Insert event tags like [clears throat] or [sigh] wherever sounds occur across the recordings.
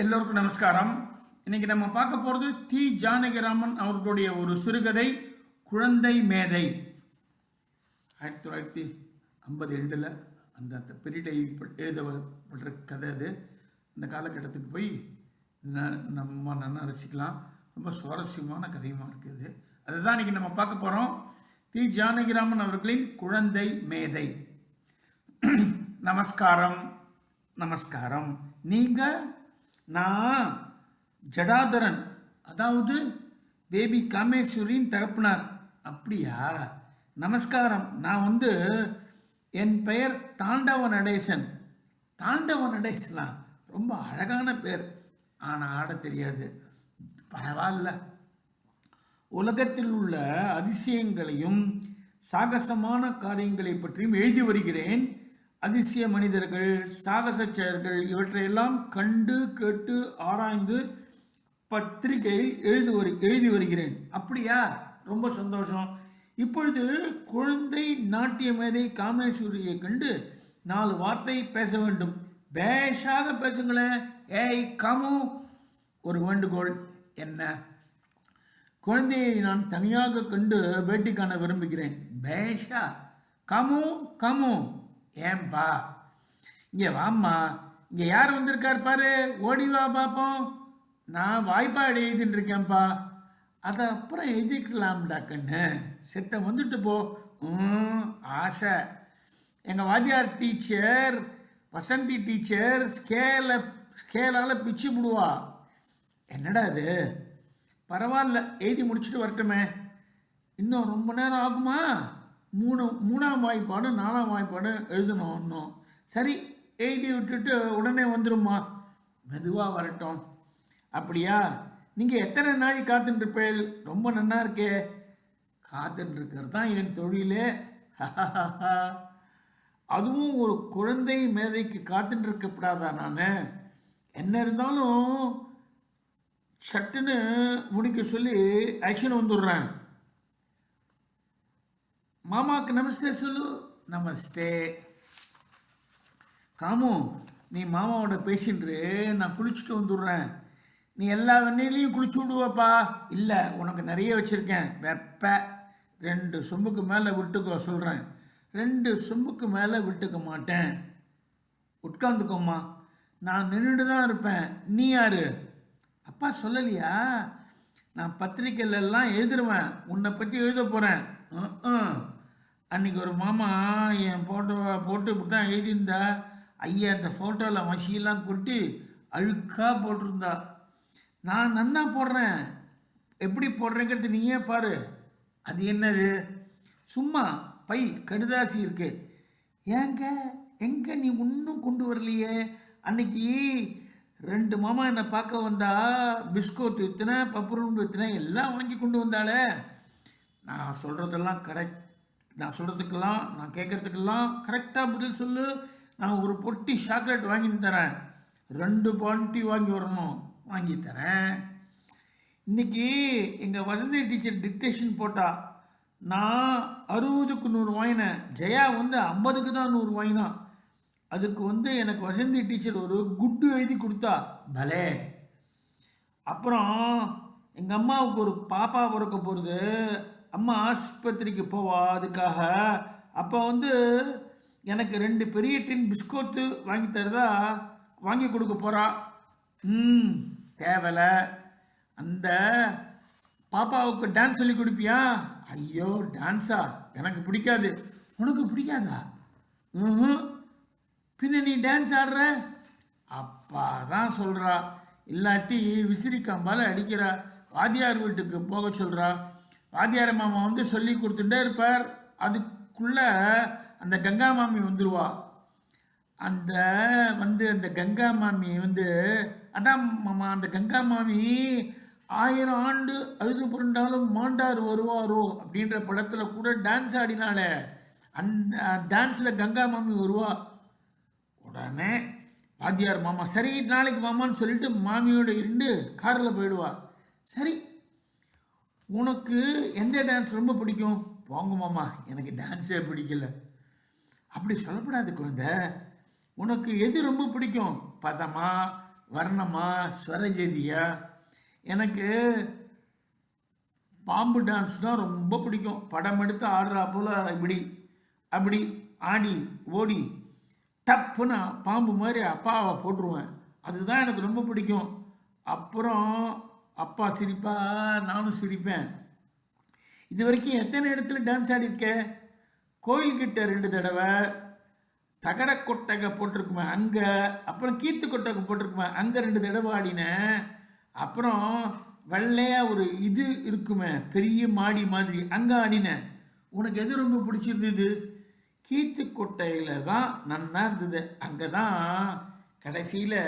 எல்லோருக்கும் நமஸ்காரம். இன்னைக்கு நம்ம பார்க்க போகிறது தி. ஜானகிராமன் அவர்களுடைய ஒரு சிறுகதை குழந்தை மேதை. ஆயிரத்தி தொள்ளாயிரத்தி ஐம்பது ரெண்டில் அந்த பெரிய எழுதப்பட்ட கதை அது. இந்த காலகட்டத்துக்கு போய் ந- நம்ம நல்லா ரசிக்கலாம். ரொம்ப சுவாரஸ்யமான கதையுமா இருக்குது அதுதான் இன்னைக்கு நம்ம பார்க்க போகிறோம் தி. ஜானகிராமன் அவர்களின் குழந்தை மேதை. [clears throat] நமஸ்காரம். நமஸ்காரம். நீங்கள் நான் ஜடாதரன் அதாவது பேபி காமேஸ்வரின் தகப்பனார் அப்படியா? நமஸ்காரம். நான் வந்து என் பெயர் தாண்டவ நடேசன் தாண்டவ நடேசனா ரொம்ப அழகான பேர். ஆனால் ஆட தெரியாது. பரவாயில்ல. உலகத்தில் உள்ள அதிசயங்களையும் சாகசமான காரியங்களை பற்றியும் எழுதி வருகிறேன். அதிசய மனிதர்கள் சாகச செயல்கள் இவற்றையெல்லாம் கண்டு கேட்டு ஆராய்ந்து பத்திரிகையில் எழுதி வரு எழுதி வருகிறேன். அப்படியா? ரொம்ப சந்தோஷம். இப்பொழுது குழந்தை நாட்டிய மேதை காமேஸ்வரியை கண்டு நாலு வார்த்தை பேச வேண்டும். பேஷாக பேசுங்களேன். ஏய் காமு ஒரு வேண்டுகோள். என்ன? குழந்தையை நான் தனியாக கண்டு பேட்டி காண விரும்புகிறேன். பேஷா? கமு கமு. ஏம்பா இங்கே வாம்மா. இங்கே யார் வந்திருக்கார் பாரு? ஓடி வா பார்ப்போம் நான் வாய்ப்பாடு எழுதிட்டு இருக்கேன்ப்பா. அதை அப்புறம் எழுதிக்கலாம்டா கண்ணு. செத்த வந்துட்டு போ. ம், ஆசை. எங்கள் வாத்தியார் டீச்சர் வசந்தி டீச்சர் ஸ்கேலை ஸ்கேலால் பிச்சு விடுவா என்னடா இது? பரவாயில்ல எழுதி முடிச்சுட்டு வரட்டுமே. இன்னும் ரொம்ப நேரம் ஆகுமா? மூணு மூணாம் வாய்ப்பாடு நாலாம் வாய்ப்பாடு எழுதணும் இன்னும். சரி எழுதி விட்டுட்டு உடனே வந்துடுமா மெதுவாக வரட்டும். அப்படியா? நீங்கள் எத்தனை நாள் காத்துட்டுருப்பேள் ரொம்ப நன்னா இருக்கே. காத்துட்டுருக்கிறது தான் என் தொழிலே. அதுவும் ஒரு குழந்தை மேதைக்கு காத்துட்டு இருக்கப்படாதா நான்? என்ன இருந்தாலும் சட்டுன்னு முடிக்க சொல்லி ஆக்ஷன் வந்துடுறேன். மாமாவுக்கு நமஸ்தே சொல்லு. நமஸ்தே. காமு நீ மாமாவோட பேசின்று நான் குளிச்சுட்டு வந்துடுறேன். நீ எல்லா வெண்ணிலையும் குளிச்சு விடுவப்பா. இல்லை உனக்கு நிறைய வச்சுருக்கேன். வெப்ப. ரெண்டு சொம்புக்கு மேலே விட்டுக்கோ சொல்கிறேன் ரெண்டு சொம்புக்கு மேலே விட்டுக்க மாட்டேன். உட்காந்துக்கோம்மா. நான் நின்றுட்டு தான் இருப்பேன். நீ யார்? அப்பா சொல்லலையா? நான் பத்திரிக்கையிலெல்லாம் எழுதுருவேன். உன்னை பற்றி எழுத போகிறேன் அன்னைக்கு ஒரு மாமா என் ஃபோட்டோவை போட்டு இப்படி தான் எழுதியிருந்தா. ஐயா அந்த ஃபோட்டோவில் மசியெல்லாம் கொட்டி அழுக்காக போட்டிருந்தா. நான் நன்னா போடுறேன். எப்படி போடுறேங்கிறது நீயே பாரு. அது என்னது? சும்மா பை கடுதாசி இருக்கு. ஏங்க எங்க நீ ஒன்றும் கொண்டு வரலையே? அன்னைக்கு ரெண்டு மாமா என்னை பார்க்க வந்தா பிஸ்கோட் வித்துன பப்புருண்டு வித்துன எல்லாம் வாங்கி கொண்டு வந்தாளே. நான் சொல்கிறதெல்லாம் கரெக்ட் நான் சொல்கிறதுக்கெல்லாம் நான் கேட்குறதுக்கெல்லாம் கரெக்டாக பதில் சொல்லு. நான் ஒரு பொட்டி சாக்லேட் வாங்கின்னு தரேன். ரெண்டு பாண்டி வாங்கி வரணும். வாங்கி தரேன். இன்றைக்கி எங்கள் வசந்தி டீச்சர் டிக்டேஷன் போட்டால் நான் அறுபதுக்கு நூறு வாங்கினேன். ஜெயா வந்து ஐம்பதுக்கு தான் நூறு வாங்கினான். அதுக்கு வந்து எனக்கு வசந்தி டீச்சர் ஒரு குட்டு எழுதி கொடுத்தா பலே. அப்புறம் எங்கள் அம்மாவுக்கு ஒரு பாப்பா பிறக்க போகிறது அம்மா ஆஸ்பத்திரிக்கு போவா அதுக்காக அப்போ வந்து எனக்கு ரெண்டு பெரிய டின் பிஸ்கோத்து வாங்கி தருதா? வாங்கி கொடுக்க போகிறா ம் தேவலை. அந்த பாப்பாவுக்கு டான்ஸ் சொல்லி கொடுப்பியா? ஐயோ டான்ஸா எனக்கு பிடிக்காது. உனக்கு பிடிக்காதா? ம் பின்ன நீ டான்ஸ் ஆடுற? அப்பா தான் சொல்கிறா இல்லாட்டி விசிறிக்கம்பால் அடிக்கிறா. வாத்தியார் வீட்டுக்கு போக சொல்கிறா வாத்தியார மாமா வந்து சொல்லி கொடுத்துட்டே இருப்பார். அதுக்குள்ள அந்த கங்கா மாமி வந்துடுவா அந்த வந்து அந்த கங்கா மாமி வந்து அதான் மாமா அந்த கங்கா மாமி ஆயிரம் ஆண்டு அழுது புரண்டாலும் மாண்டார் வருவாரோ அப்படின்ற படத்தில் கூட டான்ஸ் ஆடினாலே அந்த டான்ஸில் கங்கா மாமி வருவா. உடனே வாத்தியார் மாமா சரி நாளைக்கு மாமான்னு சொல்லிட்டு மாமியோட இருந்து காரில் போயிடுவா. சரி உனக்கு எந்த டான்ஸ் ரொம்ப பிடிக்கும்? போங்க மாமா எனக்கு டான்ஸே பிடிக்கல. அப்படி சொல்லப்படாது குழந்தை. உனக்கு எது ரொம்ப பிடிக்கும்? பதமா வர்ணமா ஸ்வரஜதியா? எனக்கு பாம்பு டான்ஸ் தான் ரொம்ப பிடிக்கும். படம் எடுத்து ஆடுறா போல் இப்படி அப்படி ஆடி ஓடி டப்புன்னு பாம்பு மாதிரி அப்பாவை போட்டுருவேன். அதுதான் எனக்கு ரொம்ப பிடிக்கும். அப்புறம் அப்பா சிரிப்பா நானும் சிரிப்பேன். இது வரைக்கும் எத்தனை இடத்துல டான்ஸ் ஆடியிருக்கேன் கோயில்கிட்ட ரெண்டு தடவை தகர கொட்டகை போட்டிருக்குமே அங்கே அப்புறம் கீத்து கொட்டகை போட்டிருக்குமே அங்கே ரெண்டு தடவை ஆடினேன். அப்புறம் வெள்ளையாக ஒரு இது இருக்குமே பெரிய மாடி மாதிரி அங்கே ஆடினேன். உனக்கு எது ரொம்ப பிடிச்சிருந்தது கீத்து கொட்டையில் தான் நன்னா இருந்தது. அங்கே தான் கடைசியில்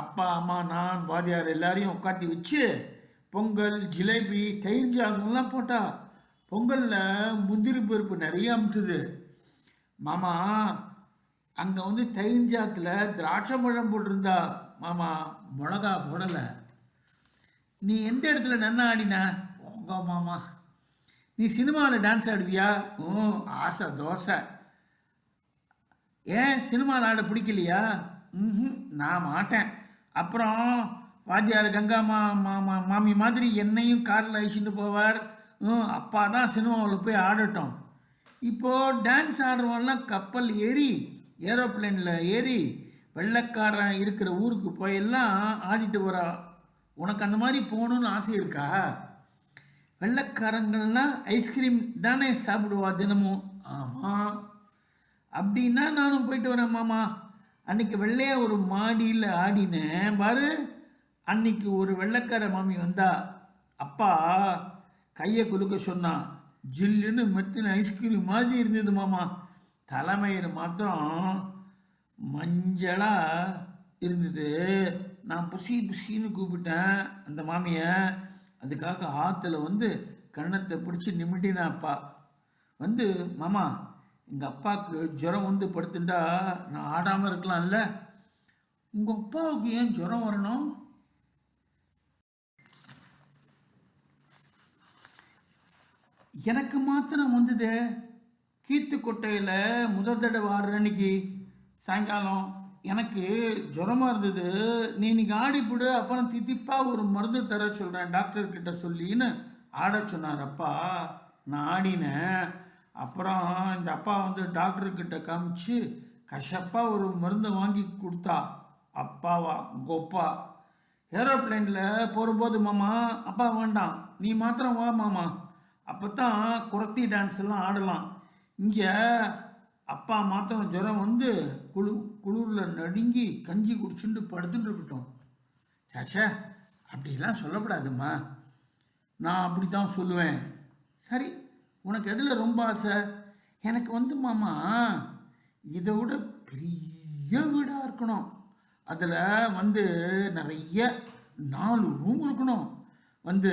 அப்பா அம்மா நான் வாதியார் எல்லாரையும் உட்காத்தி வச்சு பொங்கல் ஜிலேபி தயிர் சாதம்லாம் போட்டா பொங்கலில் முந்திரி பருப்பு நிறைய அமுத்துது. மாமா அங்கே வந்து தயிர்ஜாத்தில் திராட்சை பழம் போட்டிருந்தா மாமா மிளகா போடலை. நீ எந்த இடத்துல நன்னா ஆடின? உங்க மாமா. நீ சினிமாவில் டான்ஸ் ஆடுவியா? ஓ ஆசை தோசை. ஏன் சினிமாவில் ஆட பிடிக்கலையா? ம் நான் மாட்டேன். அப்புறம் வாத்தியார் கங்கா மா மாமா மாமி மாதிரி என்னையும் காரில் அழிச்சிட்டு போவார். அப்பா தான் சினிமாவில் போய் ஆடட்டும். இப்போது டான்ஸ் ஆடுறவெல்லாம் கப்பல் ஏறி ஏரோப்ளேனில் ஏறி வெள்ளைக்காரன் இருக்கிற ஊருக்கு போயெல்லாம் ஆடிட்டு வரா. உனக்கு அந்த மாதிரி போகணுன்னு ஆசை இருக்கா? வெள்ளைக்காரங்கள்லாம் ஐஸ்கிரீம் தானே சாப்பிடுவா தினமும். ஆமாம் அப்படின்னா நானும் போயிட்டு வரேன் மாமா. அன்னைக்கு வெள்ளையா ஒரு மாடியில் ஆடினேன் பாரு அன்னைக்கு ஒரு வெள்ளைக்கார மாமி வந்தா அப்பா கையை குலுக்க சொன்னா ஜில்லுன்னு மெத்தின ஐஸ்கிரீம் மாதிரி இருந்தது மாமா. தலைமயிறு மாத்திரம் மஞ்சளாக இருந்தது. நான் புசி புசின்னு கூப்பிட்டேன் அந்த மாமியை. அதுக்காக ஆற்றுல வந்து கன்னத்தை பிடிச்சி நிமிட்டினாப்பா. வந்து மாமா எங்கள் அப்பாவுக்கு ஜுரம் வந்து படுத்துட்டா நான் ஆடாமல் இருக்கலாம்ல. உங்கள் அப்பாவுக்கு ஏன் ஜுரம் வரணும்? எனக்கு மாத்திரம் வந்தது கீத்துக்கொட்டையில் முதல் தடவை ஆடுற அன்னைக்கு சாயங்காலம் எனக்கு ஜுரமாக இருந்தது. நீ இன்னைக்கு ஆடிப்புடு அப்புறம் தித்திப்பாக ஒரு மருந்து தர சொல்கிறேன் டாக்டர்கிட்ட சொல்லின்னு ஆட சொன்னார். அப்பா நான் ஆடினேன். அப்புறம் இந்த அப்பா வந்து டாக்டர்கிட்ட காமிச்சு கஷப்பாக ஒரு மருந்து வாங்கி கொடுத்தா அப்பாவா கொப்பா. ஏரோப்ளைனில் போகும்போது மாமா அப்பா வேண்டாம். நீ மாத்திரம் வா மாமா. அப்போ தான் குரத்தி டான்ஸ் எல்லாம் ஆடலாம். இங்கே அப்பா மாத்திரம் ஜுரம் வந்து குளு குளிரில் நடுங்கி கஞ்சி குடிச்சுட்டு படுத்துட்டு இருக்கட்டும். சாச்சா அப்படிலாம் சொல்லப்படாதும்மா. நான் அப்படி தான் சொல்லுவேன். சரி உனக்கு எதில் ரொம்ப ஆசை? எனக்கு வந்து மாமா இதை விட பெரிய வீடாக இருக்கணும். அதில் வந்து நிறைய நாலு ரூம் இருக்கணும். வந்து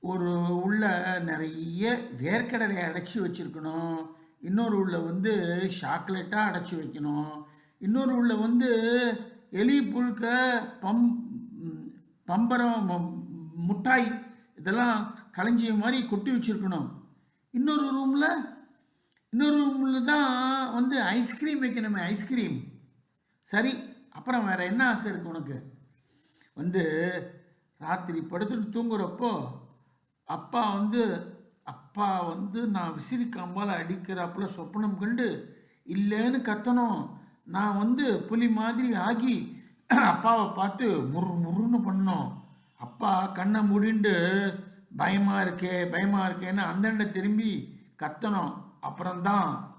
ஒரு உள்ள நிறைய வேர்க்கடலை அடைச்சி வச்சுருக்கணும். இன்னொரு உள்ள வந்து சாக்லேட்டாக அடைச்சி வைக்கணும். இன்னொரு உள்ள வந்து எலி புழுக்க பம் பம்பரம் முட்டாய் இதெல்லாம் களஞ்சிய மாதிரி கொட்டி வச்சுருக்கணும். இன்னொரு ரூமில் இன்னொரு ரூமில் தான் வந்து ஐஸ்கிரீம் வைக்கணுமே ஐஸ்கிரீம் சரி அப்புறம் வேறு என்ன ஆசை இருக்குது உனக்கு? வந்து ராத்திரி படுத்துட்டு தூங்குறப்போ அப்பா வந்து அப்பா வந்து நான் விசிறி கம்பால் அடிக்கிறாப்புல சொப்பனம் கண்டு இல்லைன்னு கத்தணும். நான் வந்து புலி மாதிரி ஆகி [clears throat] அப்பாவை பார்த்து முறு முறுன்னு பண்ணோம். அப்பா கண்ணை முடிண்டு பயமாக இருக்கே பயமாக இருக்கேன்னு அந்தண்ட திரும்பி கத்தணும். அப்புறம்தான்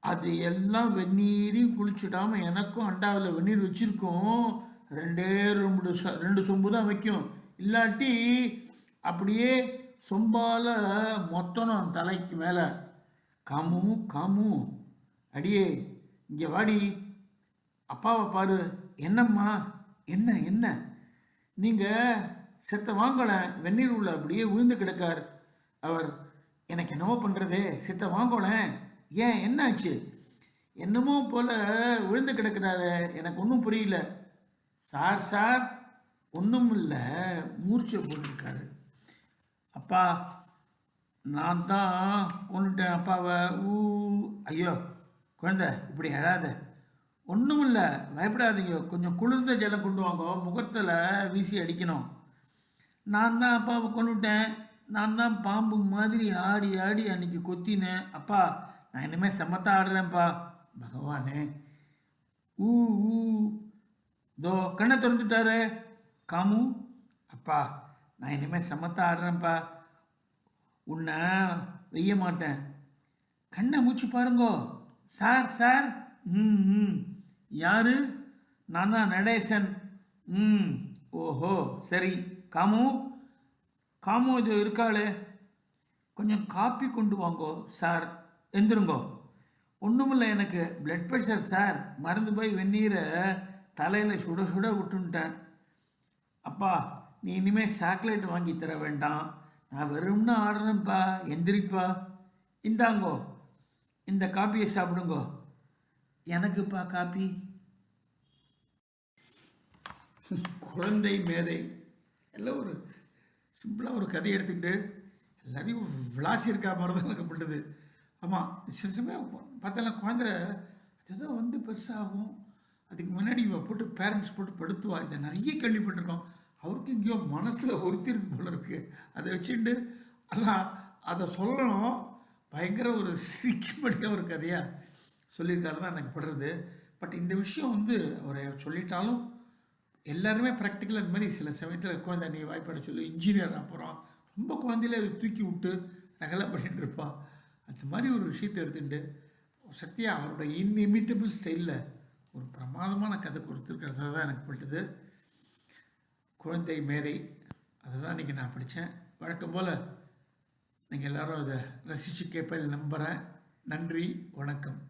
அது எல்லாம் வெந்நீரையும் குளிச்சுடாமல் எனக்கும் அண்டாவில் வெந்நீர் வச்சுருக்கோம். ரெண்டே ரெண்டு சொ- ரெண்டு சொம்பு தான் வைக்கும். இல்லாட்டி அப்படியே சொம்பால மொத்தணும் தலைக்கு மேலே. காமு காமு. அடியே இங்கே வாடி. அப்பாவை பாரு. என்னம்மா? என்ன என்ன? நீங்கள் செத்த வாங்கோலன் வெந்நீர் உள்ள அப்படியே விழுந்து கிடக்கார். அவர் எனக்கு என்னவோ பண்ணுறது செத்த வாங்கோலன் ஏன் என்னாச்சு? என்னமோ போல விழுந்து கிடக்கிறாரு. எனக்கு ஒன்றும் புரியல. சார் சார் ஒன்றும் இல்லை. மூர்ச்சை போட்டிருக்காரு. அப்பா நான் தான் கொண்டுட்டேன் அப்பாவை. ஊ ஐயோ குழந்த இப்படி அழாத. ஒன்றும் இல்லை. பயப்படாதீங்க. கொஞ்சம் குளிர்ந்த ஜலம் கொண்டு வாங்க. முகத்தில் வீசி அடிக்கணும். நான் தான் அப்பாவை கொண்டுட்டேன் நான் தான் பாம்பு மாதிரி ஆடி ஆடி அன்னைக்கு கொத்தினேன். அப்பா நான் இனிமேல் செம்மத்தா ஆடுறேன்ப்பா. பகவானே. ஊ ஊ. தோ கண்ணை திறந்துட்டாரு. காமு அப்பா நான் இனிமேல் செம்மத்தா ஆடுறேன்ப்பா. உன்னை வெய்ய மாட்டேன். கண்ணை மூச்சு பாருங்கோ. Sir sir. ம் ம். யாரு? நான் தான் நடேசன். ம். ஓஹோ சரி. காமு? காமு இது இருக்காளே. கொஞ்சம் காப்பி கொண்டு வாங்கோ சார். எந்திருங்கோ. ஒன்றுமில்ல எனக்கு. Blood pressure sir. மறந்து போய் வெந்நீரை தலையில் சுட சுட விட்டுன்ட்டேன். அப்பா நீ இனிமேல் சாக்லேட் வாங்கி தர வேண்டாம். நான் வெறும்னு ஆடுறேன்ப்பா. எந்திரிப்பா. இந்தாங்கோ. இந்த காப்பியை சாப்பிடுங்கோ. எனக்குப்பா காப்பி. குழந்தை மேதை. எல்லாம் ஒரு சிம்பிளாக ஒரு கதையை எடுத்துக்கிட்டு எல்லாரையும் விளாசி இருக்கா மாதிரி தான் எனக்கு பண்ணுது ஆமாம் சில சமயம் பார்த்தாலும் குழந்தை ஏதோ வந்து பெருசாகும். அதுக்கு முன்னாடி இவ போட்டு பேரண்ட்ஸ் போட்டு படுத்துவா. இதை நிறைய கேள்விப்பட்டிருக்கோம். அவருக்கு எங்கேயோ மனசில் ஒருத்தி இருக்கு போல இருக்கு. அதை வச்சுட்டு ஆனால் அதை சொல்லணும். பயங்கர ஒரு சிரிக்கும்படியாக ஒரு கதையாக சொல்லியிருக்காரு தான் எனக்கு படுறது பட் இந்த விஷயம் வந்து அவரை சொல்லிட்டாலும் எல்லாருமே ப்ராக்டிக்கலாக இந்த மாதிரி சில சமயத்தில் குழந்தை நீ வாய்ப்பாட சொல்லி இன்ஜினியர் அப்புறம் ரொம்ப குழந்தையில அதை தூக்கி விட்டு நகலை பண்ணிட்டு இருப்பான். அந்த மாதிரி ஒரு விஷயத்தை எடுத்துட்டு சத்யா அவரோட இன்இமிட்டபிள் ஸ்டைலில் ஒரு பிரமாதமான கதை கொடுத்துருக்கிறதா தான் எனக்கு பட்டுது குழந்தை மேதை அதை தான் இன்றைக்கி நான் படித்தேன் வழக்கம் போல் நீங்கள் எல்லோரும் அதை ரசித்து கேட்பேன் நம்புகிறேன் நன்றி வணக்கம்.